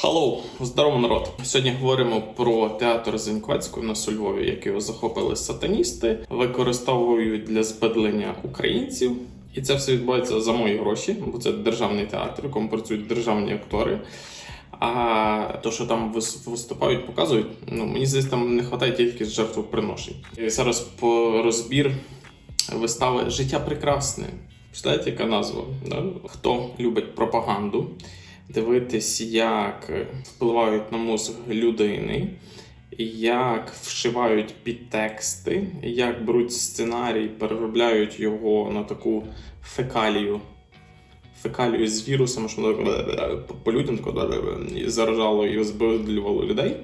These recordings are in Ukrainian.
Халлоу, здорово народ. Сьогодні говоримо про театр Зеньковецького у нас у Львові, який захопили сатаністи, використовують для збедлення українців. І це все відбувається за мої гроші, бо це державний театр, в якому працюють державні актори. А то, що там виступають, показують, ну мені здається, там не вистачає тільки жертвоприношень. І зараз по розбір вистави Життя прекрасне. Представляєте, яка назва? Хто любить пропаганду, дивитись, як впливають на мозок людини, як вшивають підтексти, як беруть сценарій, переробляють його на таку фекалію. Фекалію з вірусом, що воно так по- людям заражало і збидлювало людей.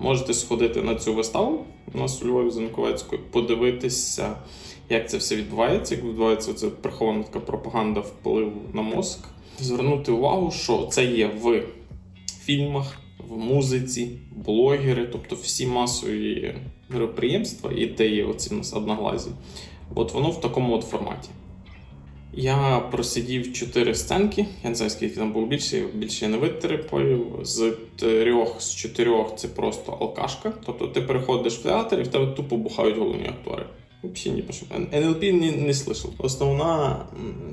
Можете сходити на цю виставу у нас у Львові Занковецької, подивитися, як це все відбувається, як відбувається це прихована така пропаганда впливу на мозк. Звернути увагу, що це є в фільмах, в музиці, блогери, тобто всі масові мероприємства, і де є оці нас одноглазі. От воно в такому от форматі. Я просидів чотири сценки. Я не знаю, скільки там було більше, більше я не витерпів. З трьох, з чотирьох це просто алкашка. Тобто ти переходиш в театр і в тебе тупо бухають головні актори. Взагалі ні про що. НЛП не, не слышал. Основна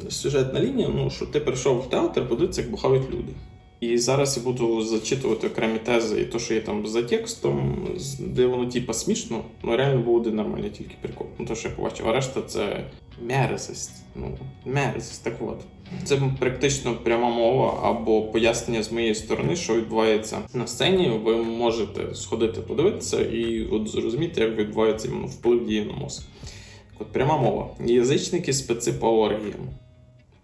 м, сюжетна лінія, ну що ти прийшов в театр, подивитися, як бухають люди. І зараз я буду зачитувати окремі тези і то, що є там за текстом, де воно типа смішно, ну реально буде нормально, тільки прикол. Ну то, що я побачив, а решта це мерзость. Ну, мерзость, так от. Це практично пряма мова або пояснення з моєї сторони, що відбувається на сцені. Ви можете сходити подивитися і от зрозуміти, як відбувається вплив дії на мозок. От пряма мова. Язичники специ по оргіям.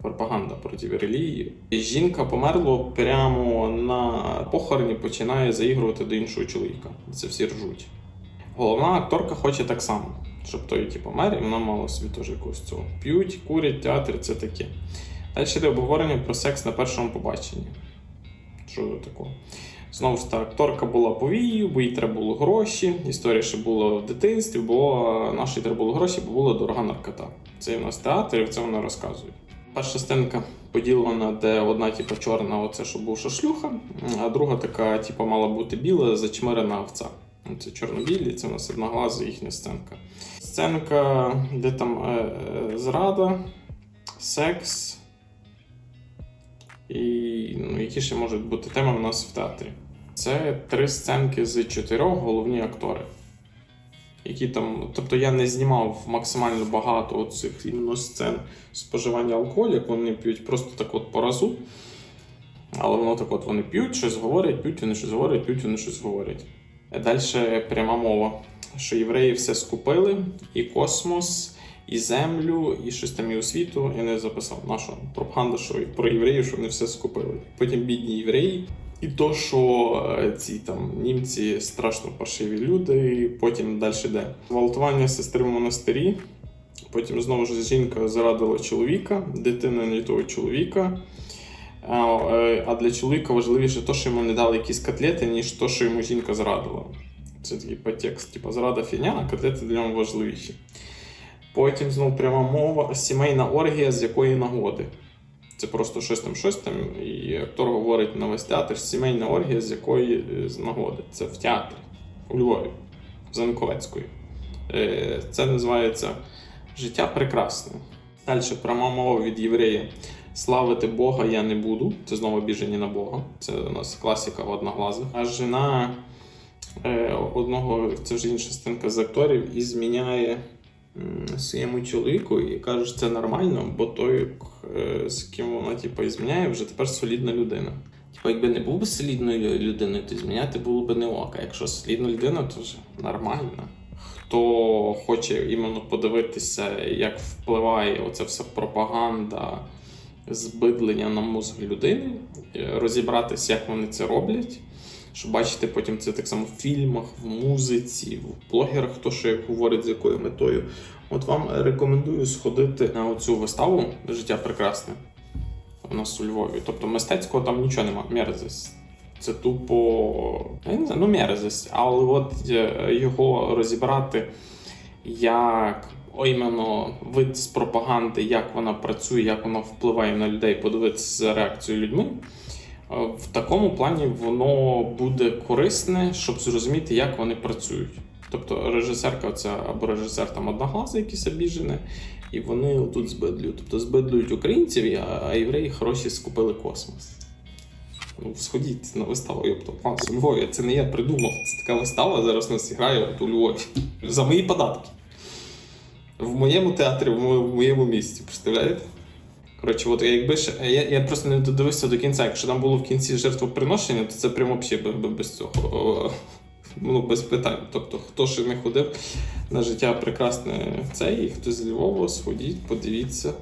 Пропаганда проти релігії. Жінка померла прямо на похороні, починає заігрувати до іншого чоловіка. Це всі ржуть. Головна акторка хоче так само, щоб той типу, помер, і вона мала собі теж якогось цього. П'ють, курять, театр, це таке. Далі йде обговорення про секс на першому побаченні. Що такого? Знову ж та акторка була повією, бо їй треба було гроші. Історія ще була в дитинстві, бо нашій треба було гроші, бо була дорога наркота. Це в нас театр, і це вона розказує. Перша сценка поділена, де одна, типу, чорна, оце що бувша шлюха, а друга така, типу, мала бути біла, зачмирена овця. Це чорно-білі, це у нас одноглаза їхня сценка. Сценка, де там е, е, зрада, секс. І ну, які ще можуть бути теми у нас в театрі. Це три сценки з чотирьох головні актори. Які там, тобто я не знімав максимально багато цих іменно сцен споживання алкоголю, як вони п'ють просто так от по разу. Але воно так от вони п'ють, щось говорять, п'ють, вони щось говорять, п'ють, вони щось говорять. Далі пряма мова, що євреї все скупили, і космос, і землю, і щось там і освіту. Я не записав нашу пропаганда, що про євреїв, що вони все скупили. Потім бідні євреї. І то, що е, ці там німці страшно паршиві люди, потім далі йде. Гвалтування сестри в монастирі. Потім знову ж жінка зрадила чоловіка, дитина не того чоловіка. А, е, для чоловіка важливіше те, що йому не дали якісь котлети, ніж те, що йому жінка зрадила. Це такий подтекст, типу зрада фігня, а котлети для нього важливіші. Потім знову пряма мова, сімейна оргія з якої нагоди. Це просто щось там, щось там, і актор говорить на весь театр, сімейна оргія з якої е, з нагоди. Це в театрі у Львові, Занковецької. Е, Це називається Життя прекрасне. Далі пряма мова від єврея. Славити Бога я не буду. Це знову біжені на Бога. Це у нас класика одноглазих. А жена е, одного, це вже інша стінка з акторів, і зміняє своєму чоловіку і каже, що це нормально, бо той, е, з ким вона типу, зміняє, вже тепер солідна людина. Типу, якби не був би солідною людиною, то зміняти було б не ок. А якщо солідна людина, то вже нормально. Хто хоче іменно подивитися, як впливає оця вся пропаганда, збидлення на мозок людини, е, розібратися, як вони це роблять. Щоб бачити потім це так само в фільмах, в музиці, в блогерах, хто що говорить, з якою метою. От вам рекомендую сходити на оцю виставу Життя прекрасне у нас у Львові. Тобто мистецького там нічого нема, мерзость. Це тупо, ну мерзость, але от е, його розібрати як іменно вид з пропаганди, як вона працює, як вона впливає на людей, подивитися за реакцією людьми. В такому плані воно буде корисне, щоб зрозуміти, як вони працюють. Тобто режисерка ця або режисер там одноглазий якийсь обіжений, і вони тут збидлюють. Тобто збидлюють українців, а- євреї хороші скупили космос. Ну, сходіть на виставу, тобто у Львові. Це не я придумав. Це така вистава зараз нас грає у Львові. За мої податки. В моєму театрі, в моєму, місті, представляєте? Коротше, от якби ще. Я, я просто не додивився до кінця. Якщо там було в кінці жертвоприношення, то це прямо взагалі без цього. Ну, без питань. Тобто, хто ще не ходив на життя прекрасне цей, і хто з Львова, сходіть, подивіться,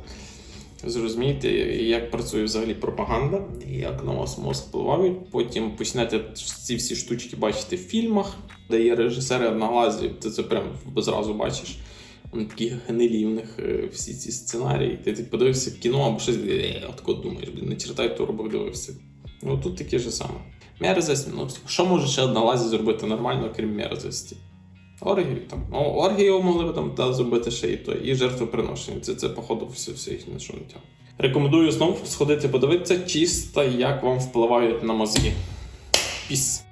зрозумійте, як працює взагалі пропаганда, як на вас мозк впливають. Потім почнете ці всі штучки бачити в фільмах, де є режисери одноглазі, ти це прям зразу бачиш. Вони такі гнилі в них е, всі ці сценарії. Ти, ти подивився кіно або щось, е, отако думаєш, блін, не чертай турбок дивився. Ну тут таке ж саме. Мерзость, ну що може ще одноглазі зробити нормально, крім мерзості? Оргію там. Ну, оргію могли б там та, зробити ще і то, і жертвоприношення. Це, це походу, все, все їхнє шуття. Рекомендую знову сходити подивитися, чисто як вам впливають на мозги. Піс.